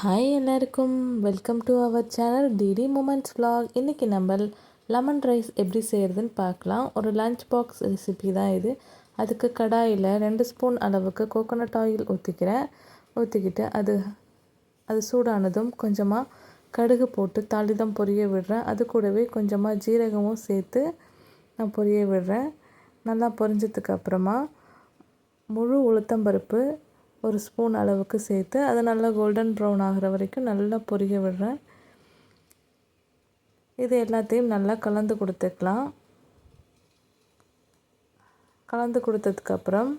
Hi எல்லாருக்கும். Welcome to our channel DD moments vlog இன்றைக்கி நம்ம லெமன் ரைஸ் எப்படி செய்கிறதுன்னு பார்க்கலாம். ஒரு லஞ்ச் பாக்ஸ் ரெசிபி தான் இது. அதுக்கு கடாயில் ரெண்டு ஸ்பூன் அளவுக்கு கோகோனட் ஆயில் ஊற்றிக்கிறேன் ஊற்றிக்கிட்டு அது அது சூடானதும் கொஞ்சமாக கடுகு போட்டு தாளிதம் பொரிய விடுறேன். அது கூடவே கொஞ்சமாக ஜீரகமும் சேர்த்து நான் பொரிய விடுறேன். நல்லா பொரிஞ்சதுக்கு அப்புறமா முழு உளுத்தம்பருப்பு ஒரு ஸ்பூன் அளவுக்கு சேர்த்து அதை நல்லா கோல்டன் ப்ரௌன் ஆகிற வரைக்கும் நல்லா பொரிய விடுறேன். இது எல்லாத்தையும் நல்லா கலந்து கொடுத்துக்கலாம். கலந்து கொடுத்ததுக்கப்புறம்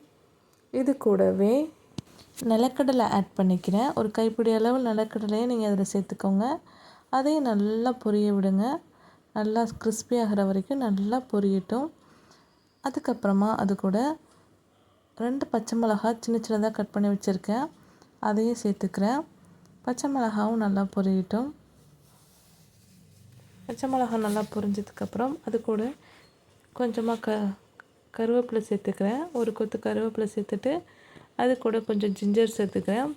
இது கூடவே நிலக்கடலை ஆட் பண்ணிக்கிறேன். ஒரு கைப்பிடி அளவு நிலக்கடலையை நீங்கள் அதில் சேர்த்துக்கோங்க. அதையும் நல்லா பொரிய விடுங்க. நல்லா கிறிஸ்பி ஆகிற வரைக்கும் நல்லா பொரியட்டும். அதுக்கப்புறமா அது கூட ரெண்டு பச்சை மிளகா சின்ன சின்னதாக கட் பண்ணி வச்சுருக்கேன். அதையும் சேர்த்துக்கிறேன். பச்சை மிளகாவும் நல்லா பொரியட்டும். பச்சை மிளகா நல்லா பொரிஞ்சதுக்கப்புறம் அது கூட கொஞ்சமாக க கருவேப்பிலை சேர்த்துக்கிறேன். ஒரு கொத்து கருவேப்பிலை சேர்த்துட்டு அது கூட கொஞ்சம் ஜிஞ்சர் சேர்த்துக்கிறேன்.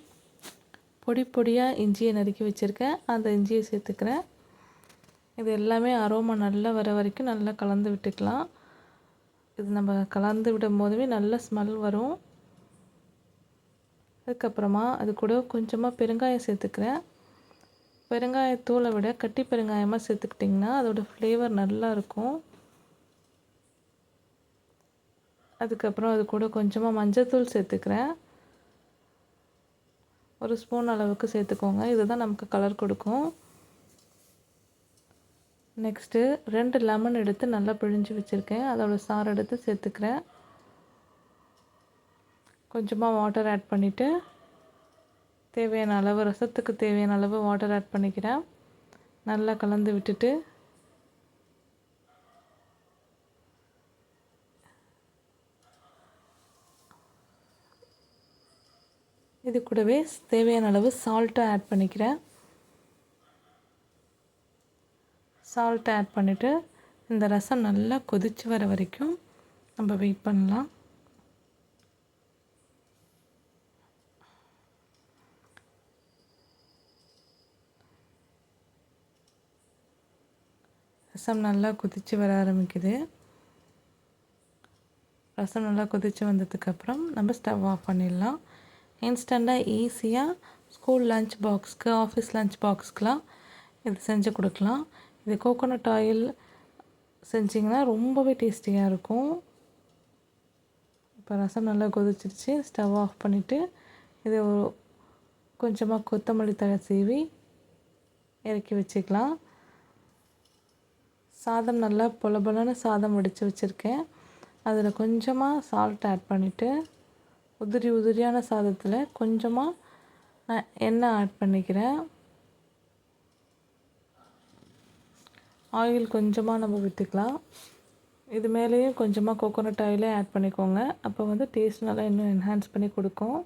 பொடி பொடியாக இஞ்சியை நறுக்கி வச்சுருக்கேன். அந்த இஞ்சியை சேர்த்துக்கிறேன். இது எல்லாமே அரோமா நல்லா வர வரைக்கும் நல்லா கலந்து விட்டுக்கலாம். இது நம்ம கலந்து விடும் போதுமே நல்ல ஸ்மெல் வரும். அதுக்கப்புறமா அது கூட கொஞ்சமாக பெருங்காயம் சேர்த்துக்கிறேன். பெருங்காயத்தூளை விட கட்டி பெருங்காயமாக சேர்த்துக்கிட்டிங்கன்னா அதோடய ஃப்ளேவர் நல்லாயிருக்கும் அதுக்கப்புறம் அது கூட கொஞ்சமாக மஞ்சத்தூள் சேர்த்துக்கிறேன். ஒரு ஸ்பூன் அளவுக்கு சேர்த்துக்கோங்க. இதுதான் நமக்கு கலர் கொடுக்கும். நெக்ஸ்ட்டு ரெண்டு லெமன் எடுத்து நல்லா பிழிஞ்சு வச்சுருக்கேன். அதோட சாறு எடுத்து சேர்த்துக்கிறேன். கொஞ்சமாக வாட்டர் ஆட் பண்ணிவிட்டு தேவையான அளவு ரசத்துக்கு தேவையான அளவு வாட்டர் ஆட் பண்ணிக்கிறேன். நல்லா கலந்து விட்டுட்டு இது கூடவே தேவையான அளவு சால்ட்டை ஆட் பண்ணிக்கிறேன். சால்ட் ஆட் பண்ணிவிட்டு இந்த ரசம் நல்லா கொதித்து வர வரைக்கும் நம்ம வெயிட் பண்ணலாம். ரசம் நல்லா கொதித்து வர ஆரம்பிக்குது. ரசம் நல்லா கொதித்து வந்ததுக்கப்புறம் நம்ம ஸ்டவ் ஆஃப் பண்ணிடலாம். இன்ஸ்டண்ட்டாக ஈஸியாக ஸ்கூல் லஞ்ச் பாக்ஸ்க்கு ஆஃபீஸ் லஞ்ச் பாக்ஸ்க்கெலாம் இது செஞ்சு கொடுக்கலாம். இது கோகோனட் ஆயில் செஞ்சிங்கன்னா ரொம்பவே டேஸ்டியாக இருக்கும். இப்போ ரசம் நல்லா கொதிச்சிருச்சு ஸ்டவ் ஆஃப் பண்ணிவிட்டு இதை ஒரு கொஞ்சமாக கொத்தமல்லி தழை சீவி இறக்கி வச்சுக்கலாம். சாதம் நல்லா பொலபொலன்னு சாதம் வடித்து வச்சுருக்கேன். அதில் கொஞ்சமாக சால்ட் ஆட் பண்ணிவிட்டு உதிரி உதிரியான சாதத்தில் கொஞ்சமாக நான் எண்ணெய் ஆட் பண்ணிக்கிறேன். ஆயில் கொஞ்சமாக நம்ம விட்டுக்கலாம். இது மேலேயும் கொஞ்சமாக கோகோனட் ஆயிலே ஆட் பண்ணிக்கோங்க. அப்போ வந்து டேஸ்ட் நல்லா இன்னும் என்ஹான்ஸ் பண்ணி கொடுக்கும்.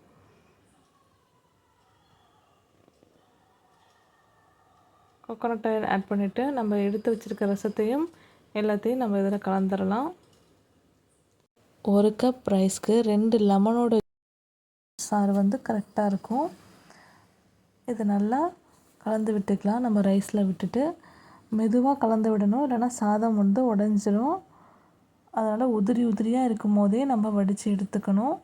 கோகோனட் ஆயில் ஆட் பண்ணிவிட்டு நம்ம எடுத்து வச்சுருக்க ரசத்தையும் எல்லாத்தையும் நம்ம இதில் கலந்துடலாம் ஒரு கப் ரைஸ்க்கு ரெண்டு லெமனோட சாறு வந்து கரெக்டாக இருக்கும். இது நல்லா கலந்து விட்டுக்கலாம். நம்ம ரைஸில் விட்டுட்டு மெதுவாக கலந்து விடணும். இல்லைன்னா சாதம் வந்து உடஞ்சிரும். அதனால் உதிரி உதிரியாக இருக்கும் போதே நம்ம வடித்து எடுத்துக்கணும்.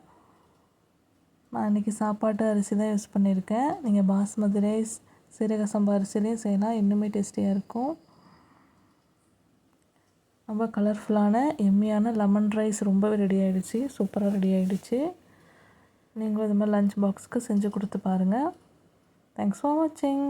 நான் இன்றைக்கி சாப்பாட்டு அரிசி தான் யூஸ் பண்ணியிருக்கேன். நீங்கள் பாஸ்மதி ரைஸ் சீரக சம்பா அரிசிலையும் செய்யலாம். இன்னுமே டேஸ்டியாக இருக்கும். ரொம்ப கலர்ஃபுல்லான எம்மியான லெமன் ரைஸ் ரொம்பவே ரெடி ஆகிடுச்சு சூப்பராக ரெடி ஆகிடுச்சு நீங்களும் இது மாதிரி லஞ்ச் பாக்ஸுக்கு செஞ்சு கொடுத்து பாருங்கள் தேங்க்ஸ் ஃபார் வாட்சிங்